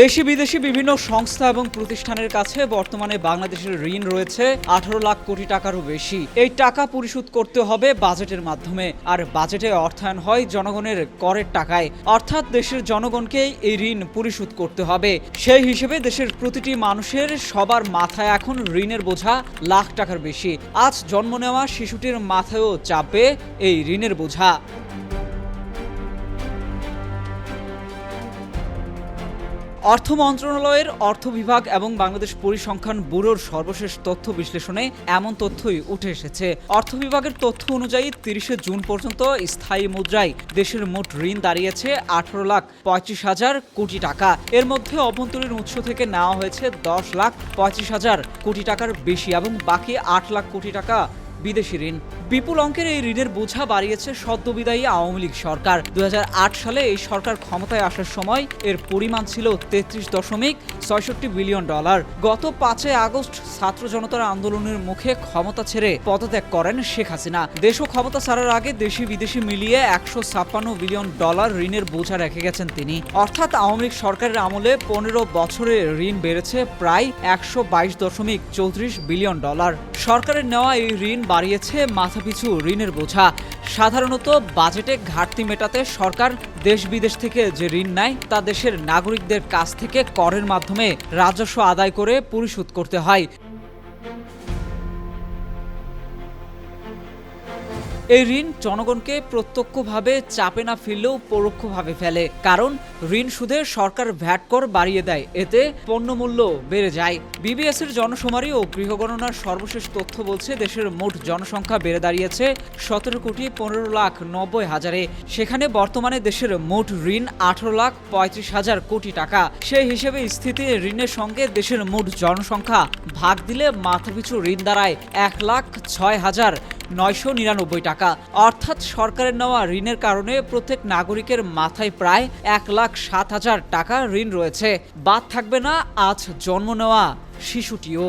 দেশি বিদেশি বিভিন্ন সংস্থা এবং প্রতিষ্ঠানের কাছে বর্তমানে বাংলাদেশের ঋণ রয়েছে আঠারো লাখ কোটি টাকারও বেশি। এই টাকা পরিশোধ করতে হবে বাজেটের মাধ্যমে। আর বাজেটে অর্থায়ন হয় জনগণের করের টাকায়। অর্থাৎ দেশের জনগণকেই এই ঋণ পরিশোধ করতে হবে। সেই হিসেবে দেশের প্রতিটি মানুষের সবার মাথায় এখন ঋণের বোঝা লাখ টাকার বেশি। আজ জন্ম নেওয়া শিশুটির মাথায়ও চাপবে এই ঋণের বোঝা। অর্থ মন্ত্রণালয়ের অর্থ বিভাগ এবং বাংলাদেশ পরিসংখ্যান ব্যুরোর সর্বশেষ তথ্য বিশ্লেষণে এমন তথ্যই উঠে এসেছে। অর্থ বিভাগের তথ্য অনুযায়ী তিরিশে জুন পর্যন্ত স্থায়ী মুদ্রায় দেশের মোট ঋণ দাঁড়িয়েছে আঠারো লাখ পঁয়ত্রিশ হাজার কোটি টাকা। এর মধ্যে অভ্যন্তরীণ উৎস থেকে নেওয়া হয়েছে দশ লাখ পঁয়ত্রিশ হাজার কোটি টাকার বেশি এবং বাকি আট লাখ কোটি টাকা বিদেশি ঋণ। বিপুল অঙ্কের এই ঋণের বোঝা বাড়িয়েছে সদ্যবিদায়ী আওয়ামী লীগ সরকার। দু হাজার আট সালে এই সরকার ক্ষমতায় আসার সময় এর পরিমাণ ছিল তেত্রিশ দশমিক ছয়ষট্টি বিলিয়ন ডলার। গত পাঁচই আগস্ট ছাত্র জনতার আন্দোলনের মুখে ক্ষমতা ছেড়ে পদত্যাগ করেন শেখ হাসিনা। দেশ ও ক্ষমতা ছাড়ার আগে দেশি বিদেশি মিলিয়ে একশো ছাপ্পান্ন বিলিয়ন ডলার ঋণের বোঝা রেখে গেছেন তিনি। অর্থাৎ আওয়ামী লীগ সরকারের আমলে পনেরো বছরে ঋণ বেড়েছে প্রায় একশো বাইশ দশমিক চৌত্রিশ বিলিয়ন ডলার। সরকারের নেওয়া এই ঋণ বাড়িয়েছে মাথাপিছু ঋণের বোঝা। সাধারণত বাজেটে ঘাটতি মেটাতে সরকার দেশ বিদেশ থেকে যে ঋণ নেয়, তা দেশের নাগরিকদের কাছ থেকে করের মাধ্যমে রাজস্ব আদায় করে পরিশোধ করতে হয়। এই ঋণ জনগণকে প্রত্যক্ষভাবে চাপে না ফেললেও পরোক্ষভাবে ফেলে। কারণ ঋণ সুদে সরকার ভ্যাট কর বাড়িয়ে দেয়, এতে পণ্যমূল্য বেড়ে যায়। বিবিএস এর জনশুমারি ও গৃহগণনার সর্বশেষ তথ্য বলছে, দেশের মোট জনসংখ্যা বেড়ে দাঁড়িয়েছে সতেরো কোটি পনেরো লাখ নব্বই হাজারে। সেখানে বর্তমানে দেশের মোট ঋণ আঠারো লাখ পঁয়ত্রিশ হাজার কোটি টাকা। সেই হিসেবে স্থিতি ঋণের সঙ্গে দেশের মোট জনসংখ্যা ভাগ দিলে মাথাপিছু ঋণ দাঁড়ায় এক লাখ ছয় হাজার নয়শো নিরানব্বই টাকা। অর্থাৎ সরকারের নেওয়া ঋণের কারণে প্রত্যেক নাগরিকের মাথায় প্রায় এক লাখ সাত হাজার টাকা ঋণ রয়েছে। বাদ থাকবে না, আজ জন্ম নেওয়া শিশুটিও।